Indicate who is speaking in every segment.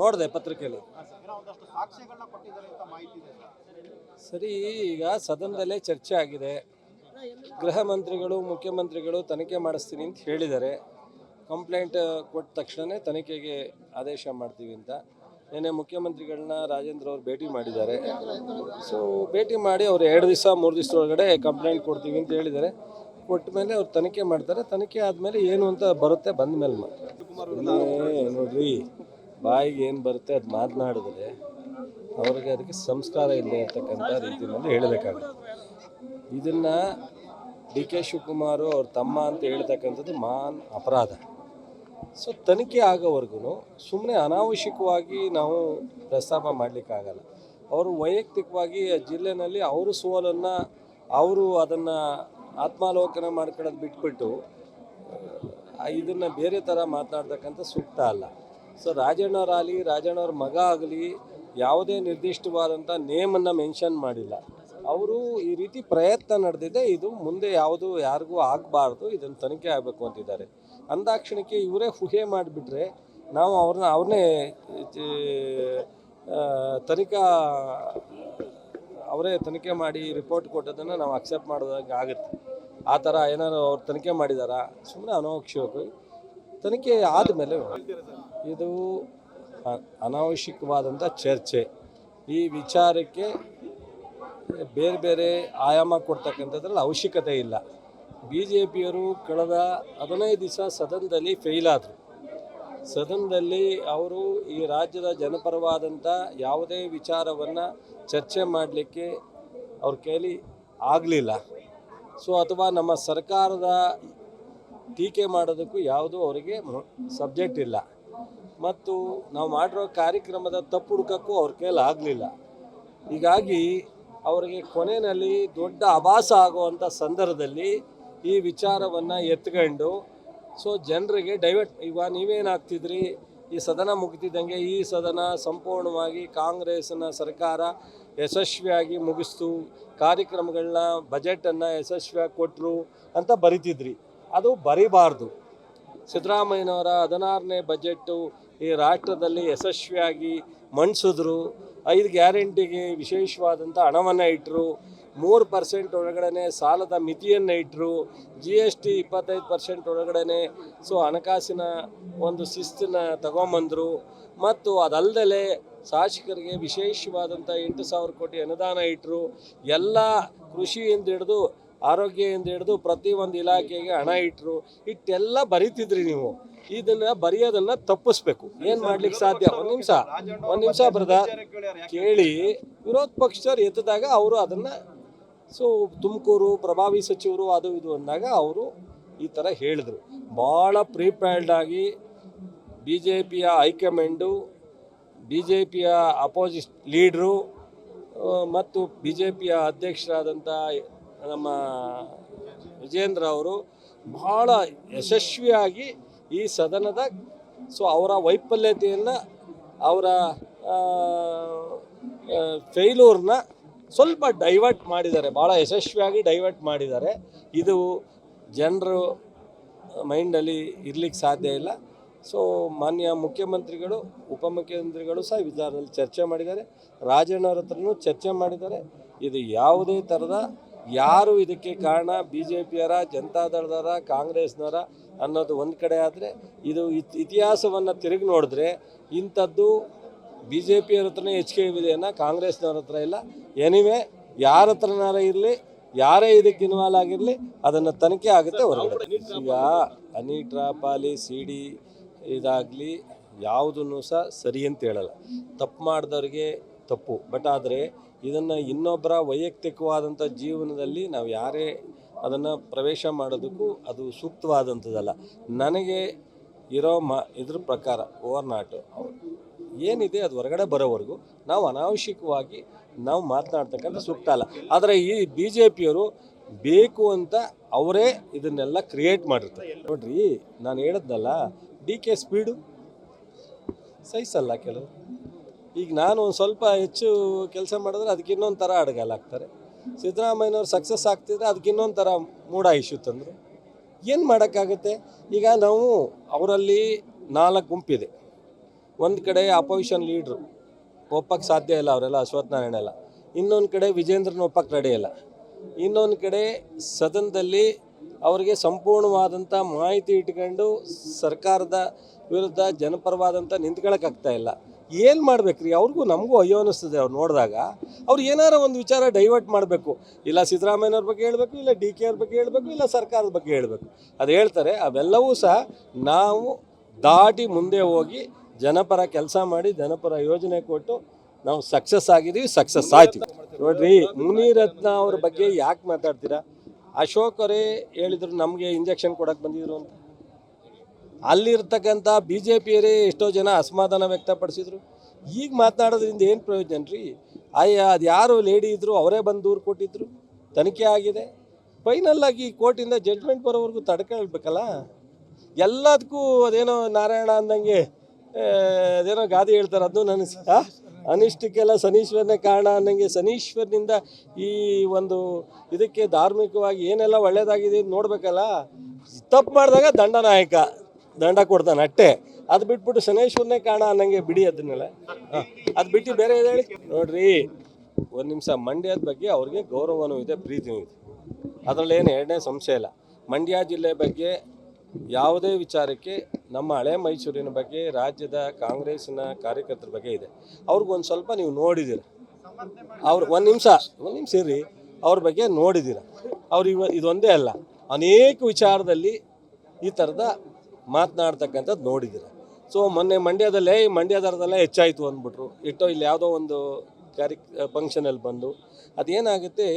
Speaker 1: ನೋಡಿದೆ ಪತ್ರಿಕೆಯಲ್ಲಿ.
Speaker 2: ಸರಿ
Speaker 1: ಈಗ ಸದನದಲ್ಲೇ ಚರ್ಚೆ ಆಗಿದೆ. ಗೃಹ ಮಂತ್ರಿಗಳು ಮುಖ್ಯಮಂತ್ರಿಗಳು ತನಿಖೆ ಮಾಡಿಸ್ತೀನಿ ಅಂತ ಹೇಳಿದ್ದಾರೆ. ಕಂಪ್ಲೇಂಟ್ ಕೊಟ್ಟ ತಕ್ಷಣವೇ ತನಿಖೆಗೆ ಆದೇಶ ಮಾಡ್ತೀವಿ ಅಂತ. ನಿನ್ನೆ ಮುಖ್ಯಮಂತ್ರಿಗಳನ್ನ ರಾಜೇಂದ್ರ ಅವರು ಭೇಟಿ ಮಾಡಿದ್ದಾರೆ. ಸೊ ಭೇಟಿ ಮಾಡಿ ಅವ್ರು ಎರಡು ದಿವಸ ಮೂರು ದಿವಸದೊಳಗಡೆ ಕಂಪ್ಲೇಂಟ್ ಕೊಡ್ತೀವಿ ಅಂತ ಹೇಳಿದ್ದಾರೆ. ಕೊಟ್ಟ ಮೇಲೆ ಅವ್ರು ತನಿಖೆ ಮಾಡ್ತಾರೆ. ತನಿಖೆ ಆದಮೇಲೆ ಏನು ಅಂತ ಬರುತ್ತೆ ಬಂದ ಮೇಲೆ ನೋಡ್ರಿ. ಬಾಯಿಗೆ ಏನು ಬರುತ್ತೆ ಅದು ಮಾತನಾಡಿದ್ರೆ ಅವ್ರಿಗೆ ಅದಕ್ಕೆ ಸಂಸ್ಕಾರ ಇಲ್ಲ ಇರ್ತಕ್ಕಂಥ ರೀತಿಯಲ್ಲಿ ಹೇಳಬೇಕಾಗುತ್ತೆ. ಇದನ್ನು ಡಿ ಕೆ ಶಿವಕುಮಾರು ಅವ್ರ ತಮ್ಮ ಅಂತ ಹೇಳ್ತಕ್ಕಂಥದ್ದು ಮಾನ್ ಅಪರಾಧ. ಸೊ ತನಿಖೆ ಆಗೋವರೆಗೂ ಸುಮ್ಮನೆ ಅನಾವಶ್ಯಕವಾಗಿ ನಾವು ಪ್ರಸ್ತಾಪ ಮಾಡಲಿಕ್ಕಾಗಲ್ಲ. ಅವರು ವೈಯಕ್ತಿಕವಾಗಿ ಜಿಲ್ಲೆನಲ್ಲಿ ಅವರು ಸೋಲನ್ನು ಅವರು ಅದನ್ನು ಆತ್ಮಾಲೋಕನ ಮಾಡ್ಕೊಳ್ಳೋದು ಬಿಟ್ಬಿಟ್ಟು ಇದನ್ನು ಬೇರೆ ಥರ ಮಾತನಾಡ್ತಕ್ಕಂಥ ಸೂಕ್ತ ಅಲ್ಲ. ಸೊ ರಾಜಣ್ಣವರಾಗಲಿ ರಾಜಣ್ಣವ್ರ ಮಗ ಆಗಲಿ ಯಾವುದೇ ನಿರ್ದಿಷ್ಟವಾದಂಥ ನೇಮನ್ನು ಮೆನ್ಷನ್ ಮಾಡಿಲ್ಲ. ಅವರು ಈ ರೀತಿ ಪ್ರಯತ್ನ ನಡೆದಿದೆ, ಇದು ಮುಂದೆ ಯಾವುದು ಯಾರಿಗೂ ಆಗಬಾರ್ದು, ಇದನ್ನು ತನಿಖೆ ಆಗಬೇಕು ಅಂತಿದ್ದಾರೆ. ಅಂದಾಕ್ಷಣಕ್ಕೆ ಇವರೇ ಹುಹೆ ಮಾಡಿಬಿಟ್ರೆ ನಾವು ಅವ್ರನ್ನ, ಅವ್ರನ್ನೇ ತನಿಖಾ, ಅವರೇ ತನಿಖೆ ಮಾಡಿ ರಿಪೋರ್ಟ್ ಕೊಟ್ಟದನ್ನು ನಾವು ಅಕ್ಸೆಪ್ಟ್ ಮಾಡೋದಾಗ ಆಗುತ್ತೆ. ಆ ಥರ ಏನಾದ್ರು ಅವ್ರು ತನಿಖೆ ಮಾಡಿದಾರಾ? ಸುಮ್ಮನೆ ಅನಾವಶ್ಯಕ ತನಿಖೆ ಆದಮೇಲೆ ಇದು ಅನಾವಶ್ಯಕವಾದಂಥ ಚರ್ಚೆ. ಈ ವಿಚಾರಕ್ಕೆ ಬೇರೆ ಬೇರೆ ಆಯಾಮ ಕೊಡ್ತಕ್ಕಂಥದ್ರಲ್ಲಿ ಅವಶ್ಯಕತೆ ಇಲ್ಲ. ಬಿ ಜೆ ಪಿಯವರು ಕಳೆದ ಹದಿನೈದು ದಿವಸ ಸದನದಲ್ಲಿ ಫೇಲ್ ಆದರು. ಸದನದಲ್ಲಿ ಅವರು ಈ ರಾಜ್ಯದ ಜನಪರವಾದಂಥ ಯಾವುದೇ ವಿಚಾರವನ್ನು ಚರ್ಚೆ ಮಾಡಲಿಕ್ಕೆ ಅವ್ರ ಕೈಲಿ ಆಗಲಿಲ್ಲ. ಸೊ, ಅಥವಾ ನಮ್ಮ ಸರ್ಕಾರದ ಟೀಕೆ ಮಾಡೋದಕ್ಕೂ ಯಾವುದೂ ಅವರಿಗೆ ಸಬ್ಜೆಕ್ಟ್ ಇಲ್ಲ. ಮತ್ತು ನಾವು ಮಾಡಿರೋ ಕಾರ್ಯಕ್ರಮದ ತಪ್ಪು ಹುಡುಕಕ್ಕೂ ಅವ್ರ ಕೈಲಿ ಆಗಲಿಲ್ಲ. ಹೀಗಾಗಿ ಅವರಿಗೆ ಕೊನೆಯಲ್ಲಿ ದೊಡ್ಡ ಅಭಾಸ ಆಗುವಂಥ ಸಂದರ್ಭದಲ್ಲಿ ಈ ವಿಚಾರವನ್ನು ಎತ್ಕೊಂಡು ಸೊ ಜನರಿಗೆ ಡೈವರ್ಟ್ ಈಗ ನೀವೇನಾಗ್ತಿದ್ರಿ ಈ ಸದನ ಮುಗಿದಿದ್ದಂಗೆ ಈ ಸದನ ಸಂಪೂರ್ಣವಾಗಿ ಕಾಂಗ್ರೆಸ್ನ ಸರ್ಕಾರ ಯಶಸ್ವಿಯಾಗಿ ಮುಗಿಸ್ತು, ಕಾರ್ಯಕ್ರಮಗಳನ್ನ, ಬಜೆಟನ್ನು ಯಶಸ್ವಿಯಾಗಿ ಕೊಟ್ಟರು ಅಂತ ಬರಿತಿದ್ರಿ. ಅದು ಬರಿಬಾರ್ದು. ಸಿದ್ದರಾಮಯ್ಯನವರ ಹದಿನಾರನೇ ಬಜೆಟ್ಟು ಈ ರಾಷ್ಟ್ರದಲ್ಲಿ ಯಶಸ್ವಿಯಾಗಿ ಮಂಡಿಸಿದ್ರು ಐದು ಗ್ಯಾರಂಟಿಗೆ ವಿಶೇಷವಾದಂಥ ಹಣವನ್ನು ಇಟ್ಟರು ಮೂರು ಪರ್ಸೆಂಟ್ ಒಳಗಡೆ ಸಾಲದ ಮಿತಿಯನ್ನು ಇಟ್ಟರು ಜಿ ಎಸ್ ಟಿ ಇಪ್ಪತ್ತೈದು ಪರ್ಸೆಂಟ್ ಒಳಗಡೆ ಸೊ ಹಣಕಾಸಿನ ಒಂದು ಶಿಸ್ತನ್ನ ತಗೊಂಬಂದರು. ಮತ್ತು ಅದಲ್ಲದೆ ಶಾಸಕರಿಗೆ ವಿಶೇಷವಾದಂಥ ಎಂಟು ಸಾವಿರ ಕೋಟಿ ಅನುದಾನ ಇಟ್ಟರು ಎಲ್ಲ ಕೃಷಿಯಿಂದ ಹಿಡಿದು ಆರೋಗ್ಯದಿಂದ ಹಿಡಿದು ಪ್ರತಿಯೊಂದು ಇಲಾಖೆಗೆ ಹಣ ಇಟ್ಟರು ಇಟ್ಟೆಲ್ಲ ಬರಿತಿದ್ರಿ ನೀವು. ಇದನ್ನ ಬರೆಯೋದನ್ನ ತಪ್ಪಿಸ್ಬೇಕು. ಏನ್ ಮಾಡ್ಲಿಕ್ಕೆ ಸಾಧ್ಯ? ಒಂದ್ ನಿಮಿಷ. ಒಂದ್ ನಿಮಿಷ ಬರದ ಕೇಳಿ. ವಿರೋಧ ಪಕ್ಷದವ್ರು ಎತ್ತಿದಾಗ ಅವರು ಅದನ್ನ ಸೊ, ತುಮಕೂರು ಪ್ರಭಾವಿ ಸಚಿವರು ಅದು ಇದು ಅಂದಾಗ ಅವರು ಈ ಥರ ಹೇಳಿದರು. ಭಾಳ ಪ್ರಿಪೇರ್ಡ್ ಆಗಿ ಬಿ ಜೆ ಪಿಯ ಹೈಕಮಾಂಡು ಬಿ ಜೆ ಪಿಯ ಅಪೋಸಿಟ್ ಲೀಡ್ರು ಮತ್ತು ಬಿ ಜೆ ಪಿಯ ಅಧ್ಯಕ್ಷರಾದಂಥ ನಮ್ಮ ವಿಜೇಂದ್ರ ಅವರು ಬಹಳ ಯಶಸ್ವಿಯಾಗಿ ಈ ಸದನದ ಸೊ ಅವರ ವೈಫಲ್ಯತೆಯನ್ನು, ಅವರ ಫೇಲೂರ್ನ ಸ್ವಲ್ಪ ಡೈವರ್ಟ್ ಮಾಡಿದ್ದಾರೆ. ಭಾಳ ಯಶಸ್ವಿಯಾಗಿ ಡೈವರ್ಟ್ ಮಾಡಿದ್ದಾರೆ. ಇದು ಜನರು ಮೈಂಡಲ್ಲಿ ಇರಲಿಕ್ಕೆ ಸಾಧ್ಯ ಇಲ್ಲ. ಸೊ ಮಾನ್ಯ ಮುಖ್ಯಮಂತ್ರಿಗಳು, ಉಪಮುಖ್ಯಮಂತ್ರಿಗಳು ಸಹ ವಿಚಾರದಲ್ಲಿ ಚರ್ಚೆ ಮಾಡಿದ್ದಾರೆ. ರಾಜಣ್ಣವ್ರ ಹತ್ರನೂ ಚರ್ಚೆ ಮಾಡಿದ್ದಾರೆ. ಇದು ಯಾವುದೇ ಥರದ ಯಾರು ಇದಕ್ಕೆ ಕಾರಣ ಬಿ ಜೆ ಪಿಯರ ಜನತಾದಳದರ ಕಾಂಗ್ರೆಸ್ನವರ ಅನ್ನೋದು ಒಂದು ಕಡೆ ಆದರೆ ಇದು ಇತ್, ಇತಿಹಾಸವನ್ನು ತಿರುಗಿ ನೋಡಿದ್ರೆ ಇಂಥದ್ದು ಬಿ ಜೆ ಪಿಯರ ಹತ್ರನೇ ಹೆಚ್ಚಿಗೆ ಇದೆಯನ್ನ ಕಾಂಗ್ರೆಸ್ನವ್ರ ಹತ್ರ ಇಲ್ಲ. ಎನಿವೆ ಯಾರ ಹತ್ರನಾರ ಇರಲಿ, ಯಾರೇ ಇದಕ್ಕೆ ಇನ್ವಾಲ್ವ್ ಆಗಿರಲಿ, ಅದನ್ನು ತನಿಖೆ ಆಗುತ್ತೆ ಹೊರಗಡೆ. ಈಗ ಹನಿ ಪಾಲಿ ಸಿ ಡಿ ಇದಾಗಲಿ ಯಾವುದನ್ನು ಸಹ ಸರಿ ಅಂತ ಹೇಳಲ್ಲ. ತಪ್ಪು ಮಾಡಿದವ್ರಿಗೆ ತಪ್ಪು. ಬಟ್ ಆದರೆ ಇದನ್ನು ಇನ್ನೊಬ್ಬರ ವೈಯಕ್ತಿಕವಾದಂಥ ಜೀವನದಲ್ಲಿ ನಾವು ಯಾರೇ ಅದನ್ನು ಪ್ರವೇಶ ಮಾಡೋದಕ್ಕೂ ಅದು ಸೂಕ್ತವಾದಂಥದ್ದಲ್ಲ. ನನಗೆ ಇರೋ ಮ, ಇದ್ರ ಪ್ರಕಾರ ಓವರ್ ನಾಟು ಏನಿದೆ ಅದು ಹೊರಗಡೆ ಬರೋವರೆಗೂ ನಾವು ಅನಾವಶ್ಯಕವಾಗಿ ನಾವು ಮಾತನಾಡ್ತಕ್ಕಂಥ ಸೂಕ್ತ ಅಲ್ಲ. ಆದರೆ ಈ ಬಿ ಜೆ ಪಿಯವರು ಬೇಕು ಅಂತ ಅವರೇ ಇದನ್ನೆಲ್ಲ ಕ್ರಿಯೇಟ್ ಮಾಡಿರ್ತಾರೆ. ನೋಡ್ರಿ, ನಾನು ಹೇಳಿದ್ನಲ್ಲ, ಡಿ ಕೆ ಸ್ಪೀಡು? ಸಹಿಸಲ್ಲ ಕೆಲವು ಈಗ ನಾನು ಒಂದು ಸ್ವಲ್ಪ ಹೆಚ್ಚು ಕೆಲಸ ಮಾಡಿದ್ರೆ ಅದಕ್ಕೆ ಇನ್ನೊಂದು ಥರ ಅಡಗಲ್ ಹಾಕ್ತಾರೆ. ಸಿದ್ದರಾಮಯ್ಯನವ್ರು ಸಕ್ಸಸ್ ಆಗ್ತಿದ್ರೆ ಅದಕ್ಕೆ ಇನ್ನೊಂದು ಥರ ಮೂಡ ಇಶ್ಯೂ ತಂದರು. ಏನು ಮಾಡೋಕ್ಕಾಗುತ್ತೆ? ಈಗ ನಾವು ಅವರಲ್ಲಿ ನಾಲ್ಕು ಗುಂಪಿದೆ. ಒಂದು ಕಡೆ ಅಪೋಸಿಷನ್ ಲೀಡ್ರು ಒಪ್ಪಕ್ಕೆ ಸಾಧ್ಯ ಇಲ್ಲ ಅವರೆಲ್ಲ, ಅಶ್ವಥ್ ನಾರಾಯಣ ಎಲ್ಲ. ಇನ್ನೊಂದು ಕಡೆ ವಿಜೇಂದ್ರನ ಒಪ್ಪಕ್ಕೆ ರೆಡಿ ಇಲ್ಲ. ಇನ್ನೊಂದು ಕಡೆ ಸದನದಲ್ಲಿ ಅವರಿಗೆ ಸಂಪೂರ್ಣವಾದಂಥ ಮಾಹಿತಿ ಇಟ್ಕೊಂಡು ಸರ್ಕಾರದ ವಿರುದ್ಧ ಜನಪರವಾದಂಥ ನಿಂತ್ಕೊಳ್ಳೋಕ್ಕಾಗ್ತಾ ಇಲ್ಲ. ಏನು ಮಾಡ್ಬೇಕ್ರಿ? ಅವ್ರಿಗೂ ನಮಗೂ ಅಯ್ಯೋ ಅನ್ನಿಸ್ತದೆ ಅವ್ರು ನೋಡಿದಾಗ. ಅವ್ರು ಏನಾರ ಒಂದು ವಿಚಾರ ಡೈವರ್ಟ್ ಮಾಡಬೇಕು. ಇಲ್ಲ ಸಿದ್ದರಾಮಯ್ಯನವ್ರ ಬಗ್ಗೆ ಹೇಳಬೇಕು, ಇಲ್ಲ ಡಿ ಕೆ ಅವ್ರ ಬಗ್ಗೆ ಹೇಳಬೇಕು, ಇಲ್ಲ ಸರ್ಕಾರದ ಬಗ್ಗೆ ಹೇಳಬೇಕು. ಅದು ಹೇಳ್ತಾರೆ. ಅವೆಲ್ಲವೂ ಸಹ ನಾವು ದಾಟಿ ಮುಂದೆ ಹೋಗಿ ಜನಪರ ಕೆಲಸ ಮಾಡಿ ಜನಪರ ಯೋಜನೆ ಕೊಟ್ಟು ನಾವು ಸಕ್ಸಸ್ ಆಗಿದ್ದೀವಿ ಸಕ್ಸಸ್ ಆಯ್ತು. ನೋಡ್ರಿ, ಮುನಿರತ್ನ ಅವ್ರ ಬಗ್ಗೆ ಯಾಕೆ ಮಾತಾಡ್ತೀರಾ? ಅಶೋಕ್ ಅವರೇ ಹೇಳಿದ್ರು, ನಮಗೆ ಇಂಜೆಕ್ಷನ್ ಕೊಡಕ್ಕೆ ಬಂದಿದ್ರು ಅಂತ. ಅಲ್ಲಿರ್ತಕ್ಕಂಥ ಬಿ ಜೆ ಪಿಯರೇ ಎಷ್ಟೋ ಜನ ಅಸಮಾಧಾನ ವ್ಯಕ್ತಪಡಿಸಿದ್ರು. ಈಗ ಮಾತನಾಡೋದ್ರಿಂದ ಏನು ಪ್ರಯೋಜನ ರೀ? ಅಯ್ಯ, ಅದು ಯಾರು ಲೇಡಿ ಇದ್ದರು ಅವರೇ ಬಂದು ದೂರು ಕೊಟ್ಟಿದ್ರು, ತನಿಖೆ ಆಗಿದೆ. ಫೈನಲ್ ಆಗಿ ಕೋರ್ಟಿಂದ ಜಡ್ಜ್ಮೆಂಟ್ ಬರೋವರೆಗೂ ತಡ್ಕೊಳ್ಬೇಕಲ್ಲ? ಎಲ್ಲದಕ್ಕೂ ಅದೇನೋ ನಾರಾಯಣ ಅಂದಂಗೆ ಅದೇನೋ ಗಾದೆ ಹೇಳ್ತಾರೆ, ಅದು ನನ್ನ? ಅನಿಷ್ಟಕ್ಕೆಲ್ಲ ಶನೀಶ್ವರನೇ ಕಾರಣ ಅನ್ನಂಗೆ ಶನೀಶ್ವರನಿಂದ ಈ ಒಂದು ಇದಕ್ಕೆ ಧಾರ್ಮಿಕವಾಗಿ ಏನೆಲ್ಲ ಒಳ್ಳೆಯದಾಗಿದೆ ನೋಡ್ಬೇಕಲ್ಲ? ತಪ್ಪು ಮಾಡಿದಾಗ ದಂಡನಾಯಕ. ದಂಡ ಕೊಡ್ತಾನೆ, ಅಟ್ಟೆ. ಅದು ಬಿಟ್ಬಿಟ್ಟು ಶನೇಶ್ವರನೇ ಕಾಣ ಅನ್ನಂಗೆ ಬಿಡಿ ಅದನ್ನೆಲ್ಲ ಅದು ಬಿಟ್ಟು ಬೇರೆ ಏನ್ ಹೇಳಿ? ನೋಡ್ರಿ, ಒಂದು ನಿಮಿಷ, ಮಂಡ್ಯದ ಬಗ್ಗೆ ಅವ್ರಿಗೆ ಗೌರವನೂ ಇದೆ, ಪ್ರೀತಿನೂ ಇದೆ. ಅದರಲ್ಲೇನು ಎರಡನೇ ಸಂಶಯ ಇಲ್ಲ. ಮಂಡ್ಯ ಜಿಲ್ಲೆ ಬಗ್ಗೆ ಯಾವುದೇ ವಿಚಾರಕ್ಕೆ ನಮ್ಮ ಹಳೆ ಮೈಸೂರಿನ ಬಗ್ಗೆ, ರಾಜ್ಯದ ಕಾಂಗ್ರೆಸ್ನ ಕಾರ್ಯಕರ್ತರ ಬಗ್ಗೆ ಇದೆ. ಅವ್ರಿಗೊಂದು ಸ್ವಲ್ಪ ನೀವು ನೋಡಿದ್ದೀರ ಅವ್ರು, ಒಂದು ನಿಮಿಷ ಒಂದು ನಿಮಿಷ ಇರ್ರಿ. ಅವ್ರ ಬಗ್ಗೆ ನೋಡಿದ್ದೀರ ಅವ್ರು ಇವ, ಇದೊಂದೇ ಅಲ್ಲ. ಅನೇಕ ವಿಚಾರದಲ್ಲಿ ಈ ಥರದ ಮಾತನಾಡ್ತಕ್ಕಂಥದ್ದು ನೋಡಿದ್ದೀರ ಸೊ ಮೊನ್ನೆ ಮಂಡ್ಯದಲ್ಲೇ, ಈ ಮಂಡ್ಯದರದಲ್ಲೇ ಹೆಚ್ಚಾಯಿತು ಅಂದ್ಬಿಟ್ರು. ಇಟ್ಟೋ ಇಲ್ಲಿ ಯಾವುದೋ ಒಂದು ಕಾರ್ಯ, ಫಂಕ್ಷನಲ್ಲಿ ಬಂದು. ಅದೇನಾಗುತ್ತೆ,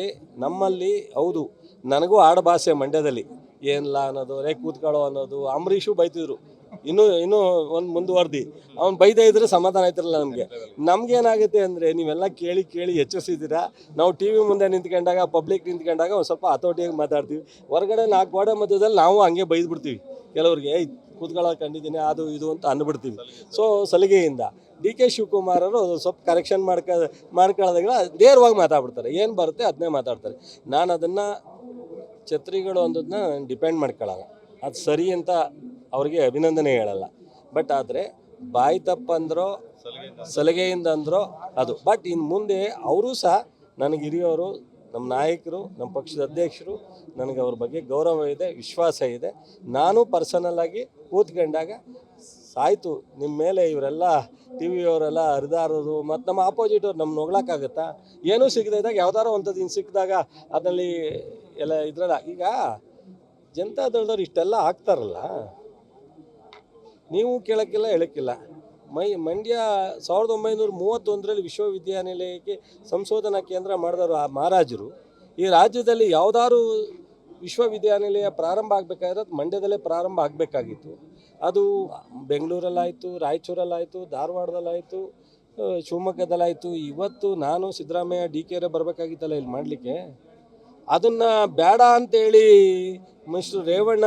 Speaker 1: ನಮ್ಮಲ್ಲಿ ಹೌದು, ನನಗೂ ಆಡಭಾಷೆ ಮಂಡ್ಯದಲ್ಲಿ. ಏನಿಲ್ಲ ಅನ್ನೋದು ರೇ ಕೂತ್ಕೊಳ್ಳೋ ಅನ್ನೋದು, ಅಂಬರೀಷು ಬೈತಿದ್ರು. ಇನ್ನೂ ಇನ್ನೂ ಒಂದು ಮುಂದುವರ್ದಿ. ಅವ್ನು ಬೈದೇ ಇದ್ರೆ ಸಮಾಧಾನ ಆಯ್ತಿರಲ್ಲ ನಮಗೆ. ನಮ್ಗೇನಾಗುತ್ತೆ ಅಂದರೆ, ನೀವೆಲ್ಲ ಕೇಳಿ ಕೇಳಿ ಹೆಚ್ಚಿಸಿದ್ದೀರಾ ನಾವು ಟಿ ವಿ ಮುಂದೆ ನಿಂತ್ಕೊಂಡಾಗ ಪಬ್ಲಿಕ್ ನಿಂತ್ಕೊಂಡಾಗ ಒಂದು ಸ್ವಲ್ಪ ಹತೋಟಿಯಾಗಿ ಮಾತಾಡ್ತೀವಿ. ಹೊರಗಡೆ ನಾಲ್ಕು ಗೋಡೆ ಮಧ್ಯದಲ್ಲಿ ನಾವು ಹಂಗೆ ಬೈದ್ಬಿಡ್ತೀವಿ. ಕೆಲವ್ರಿಗೆ ಕೂತ್ಕೊಳ್ಳೋ ಕಂಡಿದ್ದೀನಿ, ಅದು ಇದು ಅಂತ ಅಂದ್ಬಿಡ್ತೀವಿ. ಸೊ ಸಲಿಗೆಯಿಂದ ಡಿ ಕೆ ಶಿವಕುಮಾರ್ ಅವರು ಸ್ವಲ್ಪ ಕರೆಕ್ಷನ್ ಮಾಡ್ಕ ಮಾಡ್ಕೊಳ್ಳೋದಾಗ ನೇರವಾಗಿ ಮಾತಾಡ್ಬಿಡ್ತಾರೆ. ಏನು ಬರುತ್ತೆ ಅದನ್ನೇ ಮಾತಾಡ್ತಾರೆ. ನಾನು ಅದನ್ನು ಛತ್ರಿಗಳು ಅನ್ನೋದನ್ನ ಡಿಪೆಂಡ್ ಮಾಡ್ಕೊಳ್ಳಲ್ಲ. ಅದು ಸರಿ ಅಂತ ಅವ್ರಿಗೆ ಅಭಿನಂದನೆ ಹೇಳಲ್ಲ. ಬಟ್ ಆದರೆ ಬಾಯಿ ತಪ್ಪಂದ್ರೋ, ಸಲಿಗೆಯಿಂದ ಅಂದ್ರೋ ಅದು. ಬಟ್ ಇನ್ನು ಮುಂದೆ ಅವರು ಸಹ, ನನಗೆ ಹಿರಿಯವರು ನಮ್ಮ ನಾಯಕರು, ನಮ್ಮ ಪಕ್ಷದ ಅಧ್ಯಕ್ಷರು, ನನಗೆ ಅವ್ರ ಬಗ್ಗೆ ಗೌರವ ಇದೆ, ವಿಶ್ವಾಸ ಇದೆ. ನಾನು ಪರ್ಸನಲ್ ಆಗಿ ಕೂತ್ಕೊಂಡಾಗ ಸಾಯ್ತು ನಿಮ್ಮ ಮೇಲೆ ಇವರೆಲ್ಲ ಟಿ ವಿಯವರೆಲ್ಲ ಹರಿದಾರೋದು, ಮತ್ತು ನಮ್ಮ ಆಪೋಸಿಟ್ ಅವ್ರು ನಮ್ಮ ನೋಗ್ಲಕ್ಕಾಗತ್ತಾ ಏನೂ ಸಿಗದೆ ಇದ್ದಾಗ ಯಾವ್ದಾರೋ ಒಂಥದ್ದು ಇನ್ನು ಸಿಕ್ಕಿದಾಗ ಅದರಲ್ಲಿ ಎಲ್ಲ ಇದ್ರಲ್ಲ. ಈಗ ಜನತಾದಳದವ್ರು ಇಷ್ಟೆಲ್ಲ ಆಗ್ತಾರಲ್ಲ? ನೀವು ಕೇಳೋಕ್ಕಿಲ್ಲ, ಹೇಳೋಕ್ಕಿಲ್ಲ. ಮೈ ಮಂಡ್ಯ ಸಾವಿರದ ಒಂಬೈನೂರ ಮೂವತ್ತೊಂದರಲ್ಲಿ ವಿಶ್ವವಿದ್ಯಾನಿಲಯಕ್ಕೆ ಸಂಶೋಧನಾ ಕೇಂದ್ರ ಮಾಡಿದವರು ಆ ಮಹಾರಾಜರು. ಈ ರಾಜ್ಯದಲ್ಲಿ ಯಾವುದಾದ್ರು ವಿಶ್ವವಿದ್ಯಾನಿಲಯ ಪ್ರಾರಂಭ ಆಗಬೇಕಾದ್ರೆ ಮಂಡ್ಯದಲ್ಲೇ ಪ್ರಾರಂಭ ಆಗಬೇಕಾಗಿತ್ತು. ಅದು ಬೆಂಗಳೂರಲ್ಲಾಯಿತು, ರಾಯಚೂರಲ್ಲಾಯಿತು, ಧಾರವಾಡದಲ್ಲಾಯಿತು ಶಿವಮೊಗ್ಗದಲ್ಲಾಯಿತು. ಇವತ್ತು ನಾನು ಸಿದ್ದರಾಮಯ್ಯ, ಡಿ ಕೆ ಬರಬೇಕಾಗಿತ್ತಲ್ಲ ಇಲ್ಲಿ ಮಾಡಲಿಕ್ಕೆ? ಅದನ್ನು ಬೇಡ ಅಂತೇಳಿ ಮಿಸ್ಟರ್ ರೇವಣ್ಣ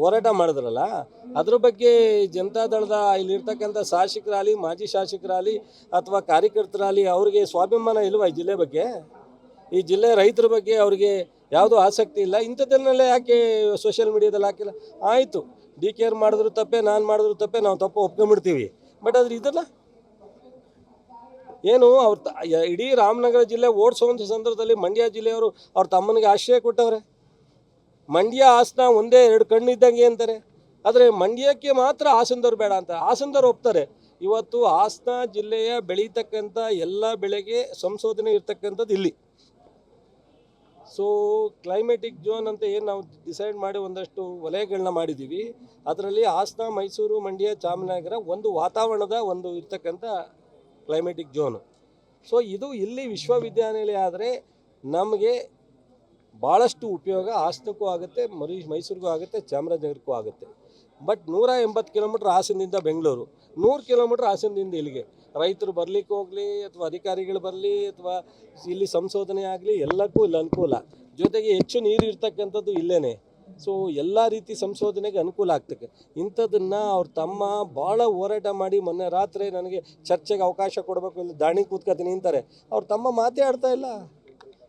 Speaker 1: ಹೋರಾಟ ಮಾಡಿದ್ರಲ್ಲ, ಅದ್ರ ಬಗ್ಗೆ ಜನತಾದಳದ ಇಲ್ಲಿರ್ತಕ್ಕಂಥ ಶಾಸಕರಾಗಲಿ, ಮಾಜಿ ಶಾಸಕರಾಗಲಿ ಅಥವಾ ಕಾರ್ಯಕರ್ತರಾಗಲಿ ಅವ್ರಿಗೆ ಸ್ವಾಭಿಮಾನ ಇಲ್ವಾ ಈ ಜಿಲ್ಲೆ ಬಗ್ಗೆ? ಈ ಜಿಲ್ಲೆ ರೈತರ ಬಗ್ಗೆ ಅವ್ರಿಗೆ ಯಾವುದೂ ಆಸಕ್ತಿ ಇಲ್ಲ. ಇಂಥದ್ದನ್ನೆಲ್ಲ ಯಾಕೆ ಸೋಷಿಯಲ್ ಮೀಡಿಯಾದಲ್ಲಿ ಹಾಕಿಲ್ಲ? ಆಯಿತು, ಡಿ ಕೆ ಆರ್ ಮಾಡಿದ್ರು ತಪ್ಪೆ, ನಾನು ಮಾಡಿದ್ರು ತಪ್ಪೆ, ನಾವು ತಪ್ಪು ಒಪ್ಕೊಂಬಿಡ್ತೀವಿ ಬಟ್ ಆದ್ರೆ ಇದಲ್ಲ ಏನು, ಅವ್ರ ಇಡೀ ರಾಮನಗರ ಜಿಲ್ಲೆ ಓಡಿಸುವಂಥ ಸಂದರ್ಭದಲ್ಲಿ ಮಂಡ್ಯ ಜಿಲ್ಲೆಯವರು ಅವ್ರ ತಮ್ಮನಿಗೆ ಆಶ್ರಯ ಕೊಟ್ಟವ್ರೆ. ಮಂಡ್ಯ ಹಾಸನ ಒಂದೇ ಎರಡು ಕಣ್ಣಿದ್ದಂಗೆ ಅಂತಾರೆ. ಆದರೆ ಮಂಡ್ಯಕ್ಕೆ ಮಾತ್ರ ಹಾಸನದವ್ರು ಬೇಡ ಅಂತ, ಹಾಸನದವ್ರು ಒಪ್ತಾರೆ. ಇವತ್ತು ಹಾಸನ ಜಿಲ್ಲೆಯ ಬೆಳೀತಕ್ಕಂಥ ಎಲ್ಲ ಬೆಳೆಗೆ ಸಂಶೋಧನೆ ಇರ್ತಕ್ಕಂಥದ್ದು ಇಲ್ಲಿ. ಸೊ ಕ್ಲೈಮೆಟಿಕ್ ಝೋನ್ ಅಂತ ಏನು ನಾವು ಡಿಸೈಡ್ ಮಾಡಿ ಒಂದಷ್ಟು ವಲಯಗಳನ್ನ ಮಾಡಿದ್ದೀವಿ ಅದರಲ್ಲಿ ಹಾಸನ, ಮೈಸೂರು, ಮಂಡ್ಯ ಚಾಮರಾಜನಗರ ಒಂದು ವಾತಾವರಣದ ಒಂದು ಇರ್ತಕ್ಕಂಥ ಕ್ಲೈಮೆಟಿಕ್ ಝೋನು ಸೊ ಇದು ಇಲ್ಲಿ ವಿಶ್ವವಿದ್ಯಾನಿಲಯ ಆದರೆ ನಮಗೆ ಭಾಳಷ್ಟು ಉಪಯೋಗ ಹಾಸನಕ್ಕೂ ಆಗುತ್ತೆ, ಮರಿ, ಮೈಸೂರಿಗೂ ಆಗುತ್ತೆ, ಚಾಮರಾಜನಗರಕ್ಕೂ ಆಗುತ್ತೆ. ಬಟ್ ನೂರ ಎಂಬತ್ತು ಕಿಲೋಮೀಟ್ರ್ ಹಾಸನದಿಂದ ಬೆಂಗಳೂರು, ನೂರು ಕಿಲೋಮೀಟ್ರ್ ಹಾಸನದಿಂದ ಇಲ್ಲಿಗೆ. ರೈತರು ಬರಲಿಕ್ಕೆ ಹೋಗಲಿ, ಅಥವಾ ಅಧಿಕಾರಿಗಳು ಬರಲಿ, ಅಥವಾ ಇಲ್ಲಿ ಸಂಶೋಧನೆ ಆಗಲಿ, ಎಲ್ಲಕ್ಕೂ ಇಲ್ಲಿ, ಅನುಕೂಲ. ಜೊತೆಗೆ ಹೆಚ್ಚು ನೀರು ಇರ್ತಕ್ಕಂಥದ್ದು ಇಲ್ಲೇನೆ. ಸೊ ಎಲ್ಲ ರೀತಿ ಸಂಶೋಧನೆಗೆ ಅನುಕೂಲ ಆಗ್ತದೆ. ಇಂಥದ್ದನ್ನು ಅವ್ರ ತಮ್ಮ ಭಾಳ ಹೋರಾಟ ಮಾಡಿ ಮೊನ್ನೆ ರಾತ್ರಿ ನನಗೆ ಚರ್ಚೆಗೆ ಅವಕಾಶ ಕೊಡಬೇಕು ಇಲ್ಲಿ ದಾಣಿ ಕೂತ್ಕೋತೀನಿ ಅಂತಾರೆ. ಅವ್ರ ತಮ್ಮ ಮಾತೇ ಆಡ್ತಾ ಇಲ್ಲ.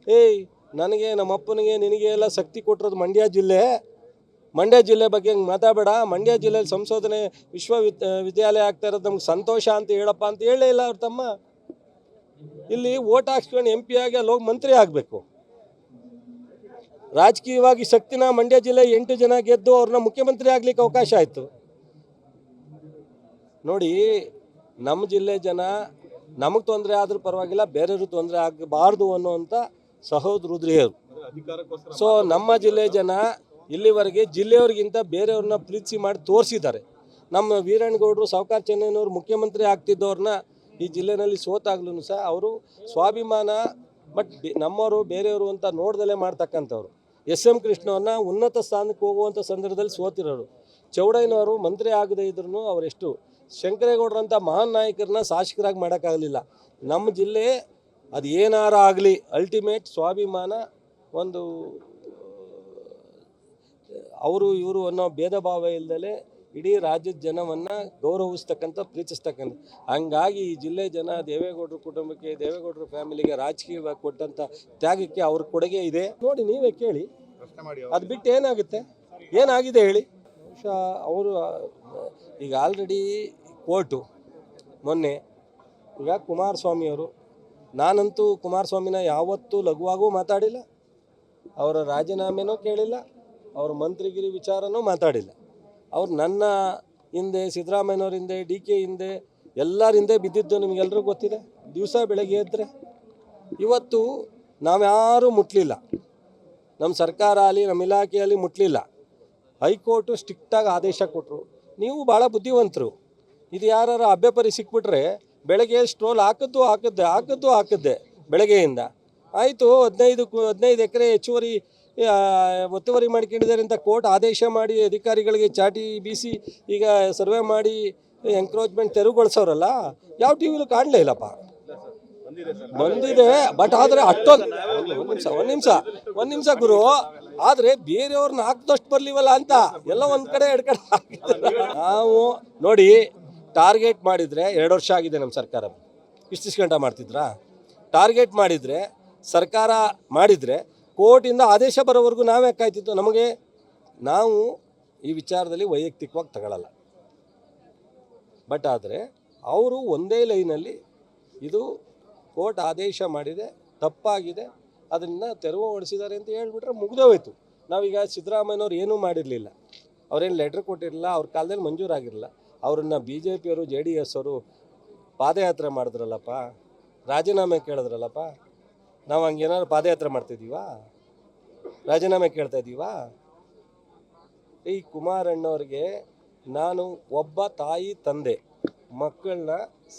Speaker 1: ಏಯ್, ನನಗೆ ನಮ್ಮ ಅಪ್ಪನಿಗೆ ನಿನಗೆ ಎಲ್ಲ ಶಕ್ತಿ ಕೊಟ್ಟಿರೋದು ಮಂಡ್ಯ ಜಿಲ್ಲೆ. ಮಂಡ್ಯ ಜಿಲ್ಲೆ ಬಗ್ಗೆ ಹಂಗೆ ಮಾತಾಡಬೇಡ. ಮಂಡ್ಯ ಜಿಲ್ಲೆಯಲ್ಲಿ ಸಂಶೋಧನೆ ವಿಶ್ವವಿದ್ ವಿದ್ಯಾಲಯ ಆಗ್ತಾ ಇರೋದು ನಮ್ಗೆ ಸಂತೋಷ ಅಂತ ಹೇಳಪ್ಪ ಅಂತ ಹೇಳೇ ಇಲ್ಲ ಅವ್ರ ತಮ್ಮ. ಇಲ್ಲಿ ಓಟ್ ಹಾಕ್ಸ್ಕೊಂಡು ಎಂ ಪಿ ಆಗಿ ಅಲ್ಲಿ ಹೋಗಿ ಮಂತ್ರಿ ಆಗಬೇಕು. ರಾಜಕೀಯವಾಗಿ ಶಕ್ತಿನ ಮಂಡ್ಯ ಜಿಲ್ಲೆ ಎಂಟು ಜನ ಗೆದ್ದು ಅವ್ರನ್ನ ಮುಖ್ಯಮಂತ್ರಿ ಆಗ್ಲಿಕ್ಕೆ ಅವಕಾಶ ಆಯಿತು. ನೋಡಿ ನಮ್ಮ ಜಿಲ್ಲೆ ಜನ ನಮಗೆ ತೊಂದರೆ ಆದ್ರೂ ಪರವಾಗಿಲ್ಲ, ಬೇರೆಯವ್ರಿಗೆ ತೊಂದರೆ ಆಗಬಾರ್ದು ಅನ್ನೋವಂಥ ಸಹೋದರುದ್ರಿಯರು. ಸೊ ನಮ್ಮ ಜಿಲ್ಲೆ ಜನ ಇಲ್ಲಿವರೆಗೆ ಜಿಲ್ಲೆಯವ್ರಿಗಿಂತ ಬೇರೆಯವ್ರನ್ನ ಪ್ರೀತಿಸಿ ಮಾಡಿ ತೋರಿಸಿದ್ದಾರೆ. ನಮ್ಮ ವೀರಣ್ಣಗೌಡರು ಸಾವುಕಾರ ಚೆನ್ನೈನವರು ಮುಖ್ಯಮಂತ್ರಿ ಆಗ್ತಿದ್ದವ್ರನ್ನ ಈ ಜಿಲ್ಲೆನಲ್ಲಿ ಸೋತಾಗ್ಲೂ ಸಹ ಅವರು ಸ್ವಾಭಿಮಾನ, ಬಟ್ ನಮ್ಮವರು ಬೇರೆಯವರು ಅಂತ ನೋಡ್ದಲೇ ಮಾಡ್ತಕ್ಕಂಥವ್ರು. ಎಸ್ ಎಂ ಕೃಷ್ಣವ್ರನ್ನ ಉನ್ನತ ಸ್ಥಾನಕ್ಕೆ ಹೋಗುವಂಥ ಸಂದರ್ಭದಲ್ಲಿ ಸೋತಿರೋರು. ಚೌಡಯ್ಯನವರು ಮಂತ್ರಿ ಆಗದೇ ಇದ್ರೂ ಅವರೆಷ್ಟು ಶಂಕರೇಗೌಡರಂಥ ಮಹಾನ್ ನಾಯಕರನ್ನ ಶಾಸಕರಾಗಿ ಮಾಡೋಕ್ಕಾಗಲಿಲ್ಲ. ನಮ್ಮ ಜಿಲ್ಲೆ ಅದು ಏನಾರ ಆಗಲಿ ಅಲ್ಟಿಮೇಟ್ ಸ್ವಾಭಿಮಾನ ಒಂದು, ಅವರು ಇವರು ಅನ್ನೋ ಭೇದ ಭಾವ ಇಲ್ಲದಲೇ ಇಡೀ ರಾಜ್ಯದ ಜನವನ್ನು ಗೌರವಿಸ್ತಕ್ಕಂಥ ಪ್ರೀತಿಸ್ತಕ್ಕಂಥ. ಹಂಗಾಗಿ ಈ ಜಿಲ್ಲೆ ಜನ ದೇವೇಗೌಡರ ಕುಟುಂಬಕ್ಕೆ ದೇವೇಗೌಡರ ಫ್ಯಾಮಿಲಿಗೆ ರಾಜಕೀಯವಾಗಿ ಕೊಟ್ಟಂಥ ತ್ಯಾಗಕ್ಕೆ ಅವ್ರ ಕೊಡುಗೆ ಇದೆ. ನೋಡಿ ನೀವೇ ಕೇಳಿ. ಅದು ಬಿಟ್ಟು ಏನಾಗುತ್ತೆ? ಏನಾಗಿದೆ ಹೇಳಿ? ಬಹುಶಃ ಅವರು ಈಗ ಆಲ್ರೆಡಿ ಕೋರ್ಟು ಮೊನ್ನೆ ಈಗ ಕುಮಾರಸ್ವಾಮಿಯವರು ನಾನಂತೂ ಕುಮಾರಸ್ವಾಮಿನ ಯಾವತ್ತೂ ಲಘುವಾಗೂ ಮಾತಾಡಿಲ್ಲ. ಅವರ ರಾಜೀನಾಮೆನೂ ಕೇಳಿಲ್ಲ. ಅವರ ಮಂತ್ರಿಗಿರಿ ವಿಚಾರನೂ ಮಾತಾಡಿಲ್ಲ. ಅವ್ರು ನನ್ನ ಹಿಂದೆ ಸಿದ್ದರಾಮಯ್ಯನವ್ರ ಹಿಂದೆ ಡಿ ಕೆ ಹಿಂದೆ, ಎಲ್ಲರ ಹಿಂದೆ ಬಿದ್ದಿದ್ದು ನಿಮಗೆಲ್ಲರಿಗೂ ಗೊತ್ತಿದೆ. ದಿವಸ ಬೆಳಗ್ಗೆ ಎದ್ದರೆ ಇವತ್ತು ನಾವ್ಯಾರೂ ಮುಟ್ಲಿಲ್ಲ. ನಮ್ಮ ಸರ್ಕಾರ ಆಗಲಿ ನಮ್ಮ ಇಲಾಖೆಯಲ್ಲಿ ಮುಟ್ಲಿಲ್ಲ. ಹೈಕೋರ್ಟು ಸ್ಟ್ರಿಕ್ಟಾಗಿ ಆದೇಶ ಕೊಟ್ಟರು ನೀವು ಭಾಳ ಬುದ್ಧಿವಂತರು. ಇದು ಯಾರು ಅಭ್ಯಪರಿ ಸಿಕ್ಬಿಟ್ರೆ ಬೆಳಗ್ಗೆ ಸ್ಟ್ರೋಲ್ ಹಾಕಿದ್ದು, ಹಾಕಿದ್ದೆ ಹಾಕಿದ್ದು, ಹಾಕಿದ್ದೆ ಬೆಳಗ್ಗೆಯಿಂದ. ಆಯಿತು, ಹದಿನೈದು ಹದಿನೈದು ಎಕರೆ ಹೆಚ್ಚುವರಿ ಒತ್ತುವರಿ ಮಾಡ್ಕೊಂಡಿದ್ದಾರೆ ಅಂತ ಕೋರ್ಟ್ ಆದೇಶ ಮಾಡಿ ಅಧಿಕಾರಿಗಳಿಗೆ ಚಾಟಿ ಬೀಸಿ ಈಗ ಸರ್ವೆ ಮಾಡಿ ಎಂಕ್ರೋಚ್ಮೆಂಟ್ ತೆರವುಗೊಳಿಸೋರಲ್ಲ, ಯಾವ ಟಿ ವಿಲೂ ಕಾಣಲೇ ಇಲ್ಲಪ್ಪ. ಬಂದಿದೆ ಬಟ್ ಆದರೆ ಅಷ್ಟೊಂದು ಒಂದು ನಿಮಿಷ ಒಂದು ನಿಮಿಷ ಒಂದು ನಿಮಿಷ ಗುರು. ಆದರೆ ಬೇರೆಯವ್ರನ್ನ ಹಾಕ್ದಷ್ಟು ಬರ್ಲಿವಲ್ಲ ಅಂತ. ಎಲ್ಲ ಒಂದು ಕಡೆ, ಎರಡು ಕಡೆ ನಾವು ನೋಡಿ ಟಾರ್ಗೆಟ್ ಮಾಡಿದರೆ ಎರಡು ವರ್ಷ ಆಗಿದೆ ನಮ್ಮ ಸರ್ಕಾರ. ಇಷ್ಟಿಷ್ಟು ಗಂಟೆ ಮಾಡ್ತಿದ್ರಾ? ಟಾರ್ಗೆಟ್ ಮಾಡಿದರೆ, ಸರ್ಕಾರ ಮಾಡಿದರೆ ಕೋರ್ಟಿಂದ ಆದೇಶ ಬರೋವರೆಗೂ ನಾವೇ ಕಾಯ್ತಿತ್ತು ನಮಗೆ ನಾವು ಈ ವಿಚಾರದಲ್ಲಿ ವೈಯಕ್ತಿಕವಾಗಿ ತಗೊಳ್ಳಲ್ಲ ಬಟ್ ಆದರೆ ಅವರು ಒಂದೇ ಲೈನಲ್ಲಿ ಇದು ಕೋರ್ಟ್ ಆದೇಶ ಮಾಡಿದೆ, ತಪ್ಪಾಗಿದೆ, ಅದನ್ನು ತೆರವುಗೊಳಿಸಿದ್ದಾರೆ ಅಂತ ಹೇಳ್ಬಿಟ್ರೆ ಮುಗ್ದೇ ಹೋಯ್ತು ನಾವೀಗ ಸಿದ್ದರಾಮಯ್ಯನವ್ರು ಏನೂ ಮಾಡಿರಲಿಲ್ಲ. ಅವ್ರೇನು ಲೆಟ್ರ್ ಕೊಟ್ಟಿರಲಿಲ್ಲ, ಅವ್ರ ಕಾಲದಲ್ಲಿ ಮಂಜೂರಾಗಿರಲಿಲ್ಲ. ಅವ್ರನ್ನ ಬಿ ಜೆ ಪಿಯವರು ಜೆ ಡಿ ಎಸ್ ಅವರು ಪಾದಯಾತ್ರೆ ಮಾಡಿದ್ರಲ್ಲಪ್ಪ, ರಾಜೀನಾಮೆ ಕೇಳಿದ್ರಲ್ಲಪ್ಪ ನಾವು ಹಂಗೇನಾದ್ರು ಪಾದಯಾತ್ರೆ ಮಾಡ್ತಿದ್ದೀವಾ ರಾಜೀನಾಮೆ ಕೇಳ್ತಾ ಇದ್ದೀವಾ ಈ ಕುಮಾರಣ್ಣವ್ರಿಗೆ ನಾನು ಒಬ್ಬ ತಾಯಿ ತಂದೆ. ಮಕ್ಕಳನ್ನ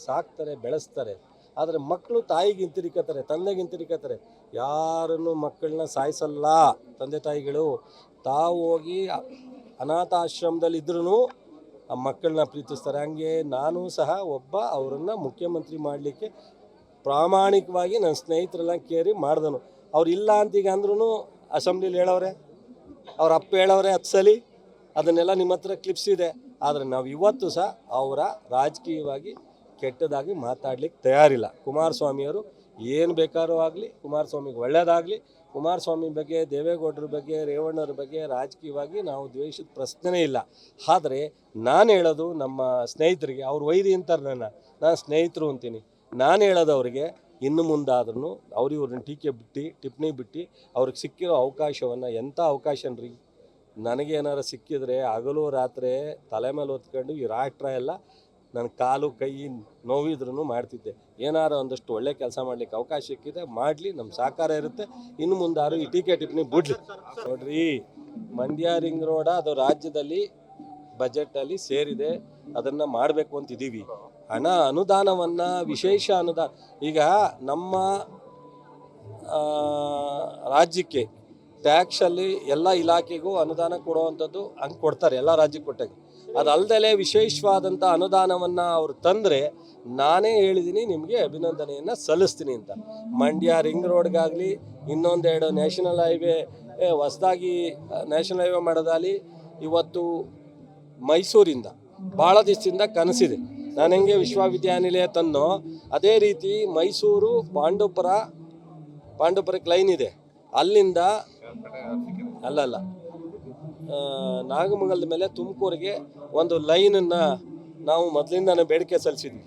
Speaker 1: ಸಾಕ್ತಾರೆ, ಬೆಳೆಸ್ತಾರೆ. ಆದರೆ ಮಕ್ಕಳು ತಾಯಿಗೆ ತಂದೆಗಿಂತಿರಿಕತ್ತಾರೆ ಯಾರನ್ನು ಮಕ್ಕಳನ್ನ ಸಾಯಿಸಲ್ಲ ತಂದೆ ತಾಯಿಗಳು. ತಾವು ಹೋಗಿ ಅನಾಥ ಅನಾಥಾಶ್ರಮದಲ್ಲಿ ಇದ್ರೂ ಆ ಮಕ್ಕಳನ್ನ ಪ್ರೀತಿಸ್ತಾರೆ. ಹಂಗೆ ನಾನು ಸಹ ಒಬ್ಬ ಅವರನ್ನು ಮುಖ್ಯಮಂತ್ರಿ ಮಾಡಲಿಕ್ಕೆ ಪ್ರಾಮಾಣಿಕವಾಗಿ ನನ್ನ ಸ್ನೇಹಿತರೆಲ್ಲ ಕೇರಿ ಮಾಡ್ದನು. ಅವ್ರು ಇಲ್ಲ ಅಂತ ಈಗ ಅಂದ್ರೂ ಅಸೆಂಬ್ಲಿಲಿ ಹೇಳವ್ರೆ, ಅವ್ರ ಅಪ್ಪ ಹೇಳವ್ರೆ ಹತ್ತು ಅದನ್ನೆಲ್ಲ ನಿಮ್ಮ ಹತ್ರ ಕ್ಲಿಪ್ಸ್ ಇದೆ. ಆದರೆ ನಾವು ಇವತ್ತು ಸಹ ಅವರ ರಾಜಕೀಯವಾಗಿ ಕೆಟ್ಟದಾಗಿ ಮಾತಾಡ್ಲಿಕ್ಕೆ ತಯಾರಿಲ್ಲ. ಕುಮಾರಸ್ವಾಮಿಯವರು ಏನು ಬೇಕಾದ್ರೂ ಆಗಲಿ, ಕುಮಾರಸ್ವಾಮಿಗೆ ಒಳ್ಳೆಯದಾಗಲಿ ಕುಮಾರಸ್ವಾಮಿ ಬಗ್ಗೆ, ದೇವೇಗೌಡರ ಬಗ್ಗೆ ರೇವಣ್ಣರ ಬಗ್ಗೆ ರಾಜಕೀಯವಾಗಿ ನಾವು ದ್ವೇಷದ ಪ್ರಶ್ನೆನೇ ಇಲ್ಲ. ಆದರೆ ನಾನು ಹೇಳೋದು ನಮ್ಮ ಸ್ನೇಹಿತರಿಗೆ, ಅವ್ರು ವೈದಿ ಅಂತಾರೆ ನನ್ನ, ನಾನು ಸ್ನೇಹಿತರು ಅಂತೀನಿ. ನಾನು ಹೇಳೋದವ್ರಿಗೆ, ಇನ್ನು ಮುಂದಾದ್ರೂ ಅವ್ರು ಇವ್ರನ್ನ ಟೀಕೆ ಬಿಟ್ಟು ಟಿಪ್ಪಣಿ ಬಿಟ್ಟು ಅವ್ರಿಗೆ ಸಿಕ್ಕಿರೋ ಅವಕಾಶವನ್ನು ಎಂಥ ಅವಕಾಶನ್ರಿ ನನಗೇನಾರು ಸಿಕ್ಕಿದ್ರೆ ಹಗಲು ರಾತ್ರಿ ತಲೆ ಮೇಲೆ ಹೊತ್ಕೊಂಡು ಈ ರಾಷ್ಟ್ರ ಎಲ್ಲ ನನ್ನ ಕಾಲು, ಕೈ ನೋವಿದ್ರೂ ಮಾಡ್ತಿದ್ದೆ. ಏನಾರು ಒಂದಷ್ಟು ಒಳ್ಳೆ ಕೆಲಸ ಮಾಡ್ಲಿಕ್ಕೆ ಅವಕಾಶ ಸಿಕ್ಕಿದೆ ಮಾಡಲಿ ನಮ್ಮ ಸಹಕಾರ ಇರುತ್ತೆ. ಇನ್ನು ಮುಂದಾರು ಈ ಟೀಕೆ ಟಿಪ್ಪಣಿ ಬಿಡ್ಲಿ. ನೋಡ್ರಿ, ಮಂಡ್ಯ ರಿಂಗ್ ರೋಡ ಅದು ರಾಜ್ಯದಲ್ಲಿ ಬಜೆಟಲ್ಲಿ ಸೇರಿದೆ. ಅದನ್ನು ಮಾಡಬೇಕು ಅಂತಿದ್ದೀವಿ ಹಣ ಅನುದಾನವನ್ನು ವಿಶೇಷ ಅನುದಾನ. ಈಗ ನಮ್ಮ ರಾಜ್ಯಕ್ಕೆ ಟ್ಯಾಕ್ಸಲ್ಲಿ ಎಲ್ಲ ಇಲಾಖೆಗೂ ಅನುದಾನ ಕೊಡುವಂಥದ್ದು ಹಂಗೆ ಕೊಡ್ತಾರೆ, ಎಲ್ಲ ರಾಜ್ಯಕ್ಕೆ ಕೊಟ್ಟಾಗ. ಅದಲ್ದಲೆ ವಿಶೇಷವಾದಂಥ ಅನುದಾನವನ್ನು ಅವರು ತಂದರೆ ನಾನೇ ಹೇಳಿದ್ದೀನಿ ನಿಮಗೆ ಅಭಿನಂದನೆಯನ್ನು ಸಲ್ಲಿಸ್ತೀನಿ ಅಂತ. ಮಂಡ್ಯ ರಿಂಗ್ ರೋಡ್ಗಾಗಲಿ, ಇನ್ನೊಂದೆರಡು ನ್ಯಾಷನಲ್ ಹೈವೇ ಹೊಸದಾಗಿ ನ್ಯಾಷನಲ್ ಹೈವೇ ಮಾಡೋದಾಗಲಿ, ಇವತ್ತು ಮೈಸೂರಿಂದ, ಭಾಳ ದಿವಸದಿಂದ ಕನಸಿದೆ. ನಾನು ಹೆಂಗೆ ವಿಶ್ವವಿದ್ಯಾನಿಲಯ ತನ್ನೋ ಅದೇ ರೀತಿ ಮೈಸೂರು ಪಾಂಡವಪುರ ಪಾಂಡವಪುರಕ್ಕೆ ಲೈನ್ ಇದೆ. ಅಲ್ಲಿಂದ ಅಲ್ಲಲ್ಲ ನಾಗಮಂಗಲದ ಮೇಲೆ ತುಮಕೂರಿಗೆ ಒಂದು ಲೈನನ್ನು ನಾವು ಮೊದಲಿಂದನೇ ಬೇಡಿಕೆ ಸಲ್ಲಿಸಿದ್ವಿ.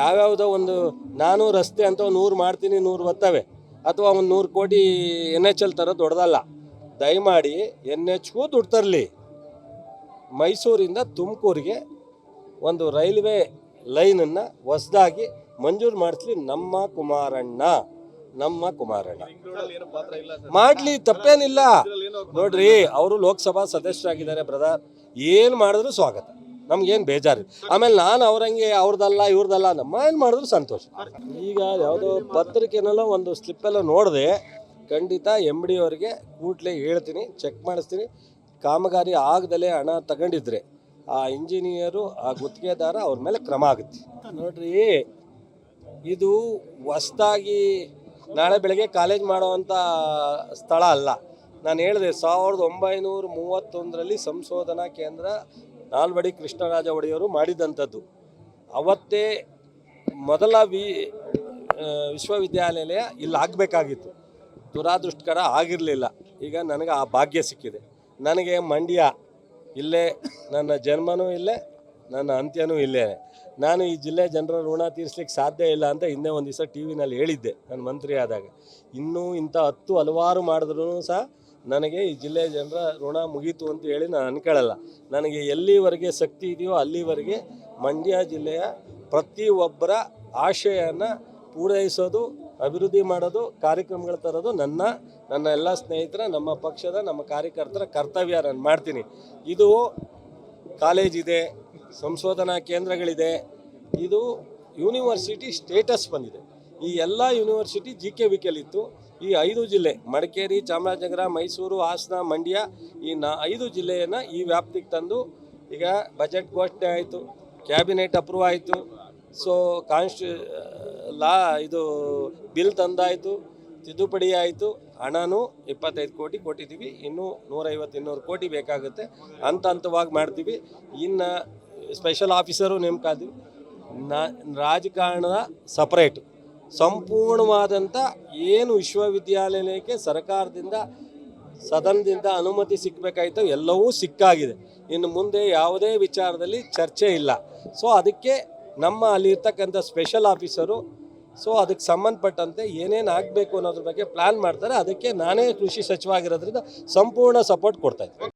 Speaker 1: ಯಾವ್ಯಾವುದೋ ಒಂದು ನಾನು ರಸ್ತೆ ಅಂತ ನೂರು ಮಾಡ್ತೀನಿ, ನೂರು ಬರ್ತವೆ. ಅಥವಾ ಒಂದು ನೂರು ಕೋಟಿ ಎನ್ ಎಚ್ ಎಲ್ ಥರ ದೊಡ್ಡದಲ್ಲ. ದಯಮಾಡಿ ಎನ್ ಎಚ್ಗೂ ದುಡ್ಡು ತರಲಿ. ಮೈಸೂರಿಂದ ತುಮಕೂರಿಗೆ ಒಂದು ರೈಲ್ವೆ ಲೈನನ್ನು ಹೊಸದಾಗಿ ಮಂಜೂರು ಮಾಡಿಸ್ಲಿ ನಮ್ಮ ಕುಮಾರಣ್ಣ ನಮ್ಮ ಕುಮಾರಣ್ಣ. ಮಾಡ್ಲಿ, ತಪ್ಪೇನಿಲ್ಲ. ನೋಡ್ರಿ, ಅವರು ಲೋಕಸಭಾ ಸದಸ್ಯರಾಗಿದ್ದಾರೆ ಬ್ರದರ್. ಏನು ಮಾಡಿದ್ರು ಸ್ವಾಗತ. ನಮ್ಗೇನು ಬೇಜಾರು ಆಮೇಲೆ ನಾನು ಅವ್ರಂಗೆ ಅವ್ರದ್ದಲ್ಲ ಇವ್ರದ್ದಲ್ಲ ನಮ್ಮ ಏನು ಮಾಡಿದ್ರು ಸಂತೋಷ. ಈಗ ಯಾವುದೋ ಪತ್ರಿಕೆನಲ್ಲೋ ಒಂದು ಸ್ಲಿಪ್ಪೆಲ್ಲ ನೋಡಿದೆ, ಖಂಡಿತ ಎಂ ಡಿ ಅವರಿಗೆ ಕೂಡಲೇ ಹೇಳ್ತೀನಿ ಚೆಕ್ ಮಾಡಿಸ್ತೀನಿ. ಕಾಮಗಾರಿ ಆಗದಲ್ಲೇ ಹಣ ತಗೊಂಡಿದ್ರೆ. ಆ ಇಂಜಿನಿಯರು, ಆ ಗುತ್ತಿಗೆದಾರ ಅವ್ರ ಮೇಲೆ ಕ್ರಮ ಆಗುತ್ತೆ. ನೋಡ್ರಿ, ಇದು ಹೊಸ್ದಾಗಿ ನಾಳೆ ಬೆಳಗ್ಗೆ ಕಾಲೇಜ್ ಮಾಡುವಂಥ ಸ್ಥಳ ಅಲ್ಲ. ನಾನು ಹೇಳಿದೆ, ಸಾವಿರದ ಒಂಬೈನೂರ ಮೂವತ್ತೊಂದರಲ್ಲಿ ಸಂಶೋಧನಾ ಕೇಂದ್ರ ನಾಲ್ವಡಿ ಕೃಷ್ಣರಾಜ ಒಡೆಯರು ಮಾಡಿದಂಥದ್ದು. ಅವತ್ತೇ ಮೊದಲ ವಿ ವಿಶ್ವವಿದ್ಯಾಲಯ ಇಲ್ಲಿ ಆಗಬೇಕಾಗಿತ್ತು. ದುರಾದೃಷ್ಟಕರ ಆಗಿರಲಿಲ್ಲ. ಈಗ ನನಗೆ ಆ ಭಾಗ್ಯ ಸಿಕ್ಕಿದೆ. ನನಗೆ ಮಂಡ್ಯ ಇಲ್ಲೇ ನನ್ನ ಜನ್ಮನೂ ಇಲ್ಲೇ, ನನ್ನ ಅಂತ್ಯನೂ ಇಲ್ಲೇ. ನಾನು ಈ ಜಿಲ್ಲೆ ಜನರ ಋಣ ತೀರಿಸ್ಲಿಕ್ಕೆ ಸಾಧ್ಯ ಇಲ್ಲ ಅಂತ ಹಿಂದೆ ಒಂದು ದಿವಸ ಟಿ ವಿನಲ್ಲಿ ಹೇಳಿದ್ದೆ ನಾನು ಮಂತ್ರಿ ಆದಾಗ. ಇನ್ನೂ ಇಂಥ ಹತ್ತು ಹಲವಾರು ಮಾಡಿದ್ರೂ ಸಹ ನನಗೆ ಈ ಜಿಲ್ಲೆ ಜನರ ಋಣ ಮುಗೀತು ಅಂತ ಹೇಳಿ ನಾನು ಅನ್ಕೊಳ್ಳಲ್ಲ ನನಗೆ ಎಲ್ಲಿವರೆಗೆ ಶಕ್ತಿ ಇದೆಯೋ ಅಲ್ಲಿವರೆಗೆ ಮಂಡ್ಯ ಜಿಲ್ಲೆಯ ಪ್ರತಿಯೊಬ್ಬರ ಆಶಯನ ಪೂರೈಸೋದು, ಅಭಿವೃದ್ಧಿ ಮಾಡೋದು, ಕಾರ್ಯಕ್ರಮಗಳು ತರೋದು ನನ್ನ ನನ್ನ ಎಲ್ಲ ಸ್ನೇಹಿತರ, ನಮ್ಮ ಪಕ್ಷದ, ನಮ್ಮ ಕಾರ್ಯಕರ್ತರ ಕರ್ತವ್ಯ ನಾನು ಮಾಡ್ತೀನಿ. ಇದು ಕಾಲೇಜ್ ಇದೆ, ಸಂಶೋಧನಾ ಕೇಂದ್ರಗಳಿದೆ, ಇದು ಯೂನಿವರ್ಸಿಟಿ ಸ್ಟೇಟಸ್ ಬಂದಿದೆ. ಈ ಎಲ್ಲ ಯೂನಿವರ್ಸಿಟಿ ಜಿ ಕೆ ವಿಕೆಲಿತ್ತು ಈ ಐದು ಜಿಲ್ಲೆ, ಮಡಿಕೇರಿ, ಚಾಮರಾಜನಗರ, ಮೈಸೂರು, ಹಾಸನ, ಮಂಡ್ಯ, ಈ ನಾ ಐದು ಜಿಲ್ಲೆಯನ್ನು ಈ ವ್ಯಾಪ್ತಿಗೆ ತಂದು ಈಗ ಬಜೆಟ್ ಘೋಷಣೆ ಆಯಿತು, ಕ್ಯಾಬಿನೆಟ್ ಅಪ್ರೂವ್ ಆಯಿತು. ಸೊ ಕಾನ್ಸ್ಟಿ ಲಾ ಇದು ಬಿಲ್ ತಂದಾಯಿತು, ತಿದ್ದುಪಡಿ ಆಯಿತು. ಹಣನೂ ಇಪ್ಪತ್ತೈದು ಕೋಟಿ ಕೊಟ್ಟಿದ್ದೀವಿ. ಇನ್ನೂ ನೂರೈವತ್ತು ಇನ್ನೂರು ಕೋಟಿ ಬೇಕಾಗುತ್ತೆ. ಹಂತ ಹಂತವಾಗಿ ಮಾಡ್ತೀವಿ. ಇನ್ನು ಸ್ಪೆಷಲ್ ಆಫೀಸರು ನೇಮಕ ಆದ್ವಿ ರಾಜಕಾರಣದ ಸಪ್ರೇಟ್ ಸಂಪೂರ್ಣವಾದಂಥ ಏನು ವಿಶ್ವವಿದ್ಯಾಲಯಕ್ಕೆ ಸರ್ಕಾರದಿಂದ, ಸದನದಿಂದ ಅನುಮತಿ ಸಿಕ್ಕಬೇಕಾಯ್ತು ಎಲ್ಲವೂ ಸಿಕ್ಕಾಗಿದೆ. ಇನ್ನು ಮುಂದೆ ಯಾವುದೇ ವಿಚಾರದಲ್ಲಿ ಚರ್ಚೆ ಇಲ್ಲ. ಸೊ ಅದಕ್ಕೆ ನಮ್ಮ ಅಲ್ಲಿರ್ತಕ್ಕಂಥ ಸ್ಪೆಷಲ್ ಆಫೀಸರು ಸೊ ಅದಕ್ಕೆ ಸಂಬಂಧಪಟ್ಟಂತೆ ಏನೇನು ಆಗಬೇಕು ಅನ್ನೋದ್ರ ಬಗ್ಗೆ ಪ್ಲ್ಯಾನ್ ಮಾಡ್ತಾರೆ. ಅದಕ್ಕೆ ನಾನೇ ಕೃಷಿ ಸಚಿವ ಆಗಿರೋದ್ರಿಂದ ಸಂಪೂರ್ಣ ಸಪೋರ್ಟ್ ಕೊಡ್ತಾ ಇದ್ದೀನಿ.